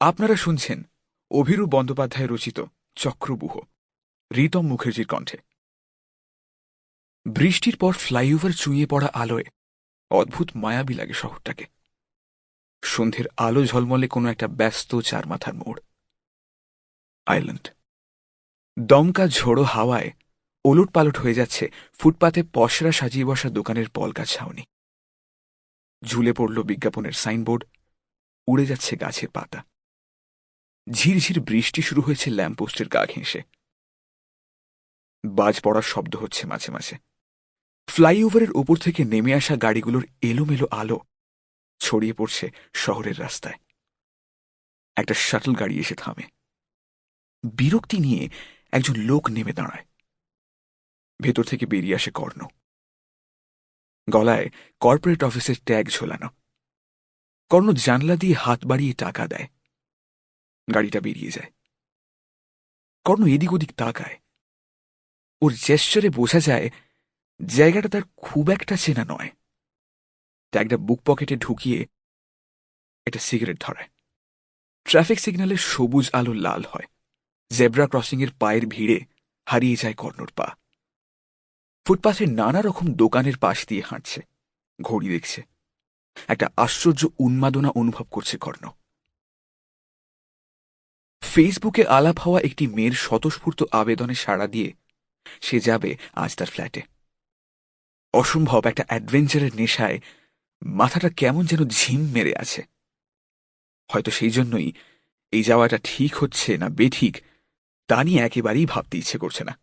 আপনারা শুনছেন অভিরূপ বন্দ্যোপাধ্যায় রচিত চক্রবুহ, রীতম মুখার্জির কণ্ঠে। বৃষ্টির পর ফ্লাইওভার চুঁইয়ে পড়া আলোয় অদ্ভুত মায়াবী লাগে শহরটাকে। সন্ধ্যের আলো ঝলমলে কোনো একটা ব্যস্ত চার মাথার মোড়। আইল্যান্ড। দমকা ঝোড়ো হাওয়ায় ওলট পালট হয়ে যাচ্ছে ফুটপাতে পসরা সাজিয়ে বসা দোকানের পলকা ছাউনি। ঝুলে পড়ল বিজ্ঞাপনের সাইনবোর্ড, উড়ে যাচ্ছে গাছের পাতা। ঝিরঝির বৃষ্টি শুরু হয়েছে ল্যাম্পপোস্টের গা ঘেঁষে। বাজ পড়ার শব্দ হচ্ছে মাঝে মাঝে। ফ্লাইওভারের উপর থেকে নেমে আসা গাড়িগুলোর এলোমেলো আলো ছড়িয়ে পড়ছে শহরের রাস্তায়। একটা শাটল গাড়ি এসে থামে। বিরক্তি নিয়ে একজন লোক নেমে দাঁড়ায়। ভেতর থেকে বেরিয়ে আসে কর্ণ। গলায় কর্পোরেট অফিসের ট্যাগ ঝোলানো। কর্ণ জানলা দিয়ে হাত বাড়িয়ে টাকা দেয়। গাড়িটা বেরিয়ে যায়। কর্ণ এদিক ওদিক তাকায়। ওর জেস্টারে বোঝা যায়, জায়গাটা তার খুব একটা চেনা নয়। ট্যাগটা বুক পকেটে ঢুকিয়ে একটা সিগারেট ধরায়। ট্রাফিক সিগন্যালের সবুজ আলো লাল হয়। জেব্রা ক্রসিংয়ের পায়ের ভিড়ে হারিয়ে যায় কর্ণর পা। ফুটপাথের নানা রকম দোকানের পাশ দিয়ে হাঁটছে। ঘড়ি দেখছে। একটা আশ্চর্য উন্মাদনা অনুভব করছে কর্ণ। ফেসবুকে আলাপ হওয়া একটি মেয়ের স্বতঃস্ফূর্ত আবেদনে সাড়া দিয়ে সে যাবে আজ তার ফ্ল্যাটে। অসম্ভব একটা অ্যাডভেঞ্চারের নেশায় মাথাটা কেমন যেন ঝিম মেরে আছে। হয়তো সেই জন্যই এই যাওয়াটা ঠিক হচ্ছে না বেঠিক, তা নিয়ে একেবারেই ভাবতে ইচ্ছে করছে না।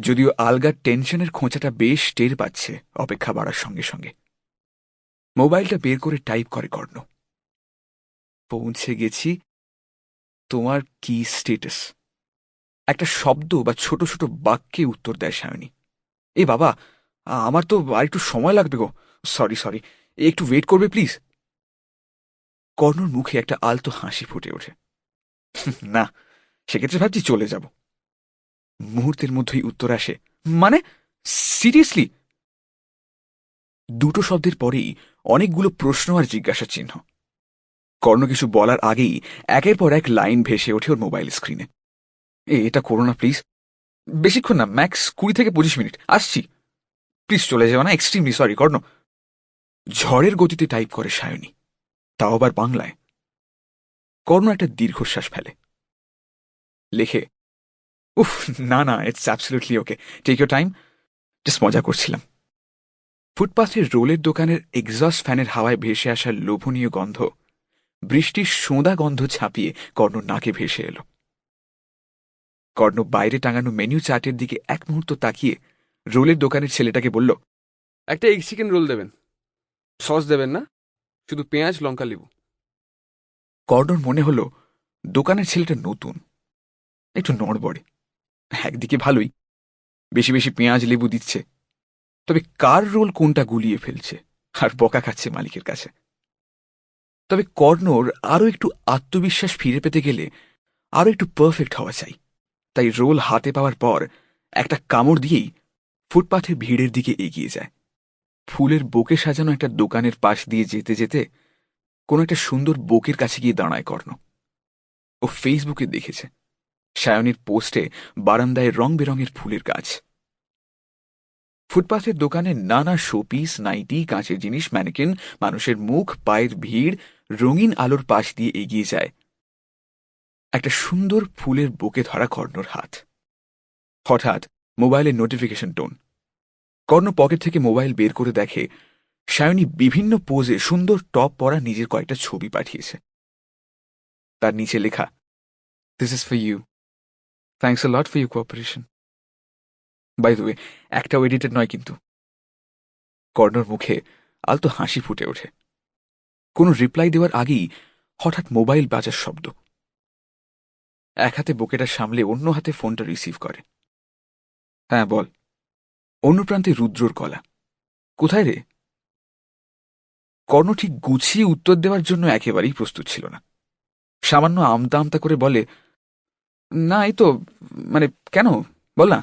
যদিও আলগার টেনশনের খোঁচাটা বেশ টের পাচ্ছে অপেক্ষা বাড়ার সঙ্গে সঙ্গে। মোবাইলটা বের করে টাইপ করে কর্ণ। পৌঁছে গেছি তোমার কি স্টেটাস একটা শব্দ বা ছোট ছোট বাক্যে উত্তর দেয় সায়নী। এ বাবা, আমার তো আর একটু সময় লাগবে গো। সরি সরি একটু ওয়েট করবে প্লিজ কর্ণর মুখে একটা আলতো হাসি ফুটে ওঠে। না, সেক্ষেত্রে ভাবছি চলে যাব। মুহূর্তের মধ্যেই উত্তর আসে মানে সিরিয়াসলি দুটো শব্দের পরেই অনেকগুলো প্রশ্ন আর জিজ্ঞাসা চিহ্ন। কর্ণ কিছু বলার আগেই একের পর এক লাইন ভেসে ওঠে ওর মোবাইল স্ক্রিনে। এ, এটা করো না, প্লিজ। বেশিক্ষণ না, ম্যাক্স কুড়ি থেকে পঁচিশ মিনিট। আসছি। প্লিজ চলে যাও না, এক্সট্রিমলি সরি, কর্ণ। ঝড়ের গতিতে টাইপ করে সায়নী। তাও আবার বাংলায়। কর্ণ একটা দীর্ঘশ্বাস ফেলে। লেখে, উফ, না না it's absolutely okay take your time just মজা করছিলাম। ফুটপাথের রোলের দোকানের এক্সস্ট ফ্যানের হাওয়ায় ভেসে আসার লোভনীয় গন্ধ বৃষ্টির সোঁদা গন্ধ ছাপিয়ে কর্ণ নাকে ভেসে এলো। কর্ণ বাইরে টাঙানো মেনু চার্টের দিকে এক মুহূর্ত তাকিয়ে রোলের দোকানের ছেলেটাকে বলল একটা এগ চিকেন রোল দেবেন। সস দেবেন না শুধু পেঁয়াজ লঙ্কা লেবু। কর্ণর মনে হলো দোকানের ছেলেটা নতুন একটু নড়বড়ে। একদিকে ভালোই বেশি বেশি পেঁয়াজ লেবু দিচ্ছে। তবে কার রোল কোনটা গুলিয়ে ফেলছে? আর বকা খাচ্ছে মালিকের কাছে। তবে কর্ণর আরও একটু আত্মবিশ্বাস ফিরে পেতে গেলে আরও একটু পারফেক্ট হওয়া চাই। তাই রোল হাতে পাওয়ার পর একটা কামড় দিয়েই ফুটপাথে ভিড়ের দিকে এগিয়ে যায়। ফুলের বোকে সাজানো একটা দোকানের পাশ দিয়ে যেতে যেতে কোনো একটা সুন্দর বোকের কাছে গিয়ে দাঁড়ায় কর্ণ। ও ফেসবুকে দেখেছে। সায়নীর পোস্টে বারান্দায় রং বেরঙের ফুলের গাছ। ফুটপাথের দোকানে নানা শোপিস, নাইটি, কাঁচের জিনিস, ম্যানেকিন, মানুষের মুখ, পায়ের ভিড়, রঙিন আলোর পাশ দিয়ে এগিয়ে যায়। একটা সুন্দর ফুলের বুকে ধরা কর্ণর হাত। হঠাৎ মোবাইলের নোটিফিকেশন টোন। কর্ণ পকেট থেকে মোবাইল বের করে দেখে, সায়নী বিভিন্ন পোজে সুন্দর টপ পরা নিজের কয়েকটা ছবি পাঠিয়েছে। তার নিচে লেখা this is for you thanks lot for you cooperation by the একটাও এডিটেড নয় কিন্তু। কর্ণর মুখে আলতো হাসি ফুটে ওঠে। কোনো রিপ্লাই দেওয়ার আগেই হঠাৎ মোবাইল বাজার শব্দ। এক হাতে বুকেটা সামলে অন্য হাতে ফোনটা রিসিভ করে। হ্যাঁ বল। অন্য প্রান্তে রুদ্রর কলা কোথায় রে? কর্ণ ঠিক গুছিয়ে উত্তর দেওয়ার জন্য একেবারেই প্রস্তুত ছিল না। সামান্য আমতা আমতা করে বলে, না, এই তো মানে কেন? বল না।